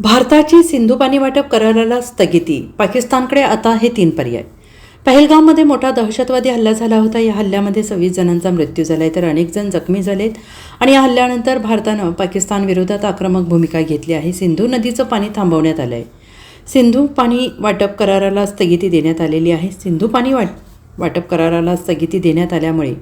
भारताची सिंधू पाणी वाटप कराराला स्थगिती. पाकिस्तानकडे आता हे तीन पर्याय. पहलगावमध्ये मोठा दहशतवादी हल्ला झाला होता. या हल्ल्यामध्ये सव्वीस जणांचा मृत्यू झाला आहे तर अनेक जण जखमी झालेत. आणि या हल्ल्यानंतर भारतानं पाकिस्तानविरोधात आक्रमक भूमिका घेतली आहे. सिंधू नदीचं पाणी थांबवण्यात आलं आहे सिंधू पाणी वाटप कराराला स्थगिती देण्यात आलेली आहे. सिंधू पाणी वाट वाटप कराराला स्थगिती देण्यात आल्यामुळे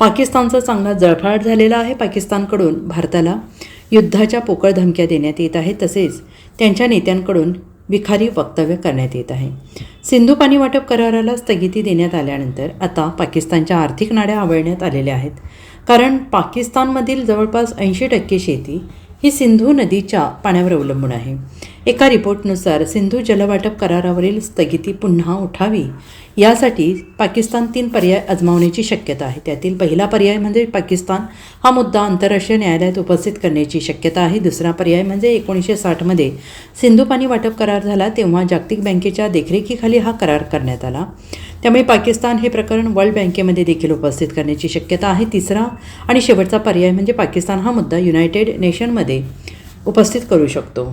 पाकिस्तानचा चांगला जळफाट झालेला आहे. पाकिस्तानकडून भारताला युद्धाच्या पोकळ धमक्या देण्यात येत आहेत तसेच त्यांच्या नेत्यांकडून विखारी वक्तव्य करण्यात येत आहे. सिंधू पाणी वाटप कराराला स्थगिती देण्यात आल्यानंतर आता पाकिस्तानच्या आर्थिक नाड्या आवळण्यात आलेल्या आहेत. कारण पाकिस्तानमधील जवळपास ऐंशी टक्के शेती ही सिंधू नदीच्या पाण्यावर अवलंबून आहे. एका रिपोर्टनुसार सिंधू जलवाटप करारावरील स्थगिती पुन्हा उठावी. यासाठी पाकिस्तान तीन पर्याय अजमावण्याची शक्यता आहे. त्यातील पहिला पर्याय म्हणजे पाकिस्तान. हा मुद्दा आंतरराष्ट्रीय न्यायालयात उपस्थित करण्याची शक्यता आहे. दुसरा पर्याय म्हणजे एकोणीसशे साठमध्ये सिंधू पाणी वाटप करार झाला तेव्हा जागतिक बँकेच्या देखरेखीखाली हा करार करण्यात आला. त्यामुळे पाकिस्तान हे प्रकरण वर्ल्ड बँकेमध्ये देखील उपस्थित करण्याची शक्यता आहे. तिसरा आणि शेवटचा पर्याय म्हणजे पाकिस्तान हा मुद्दा युनायटेड नेशनमध्ये उपस्थित करू शकतो.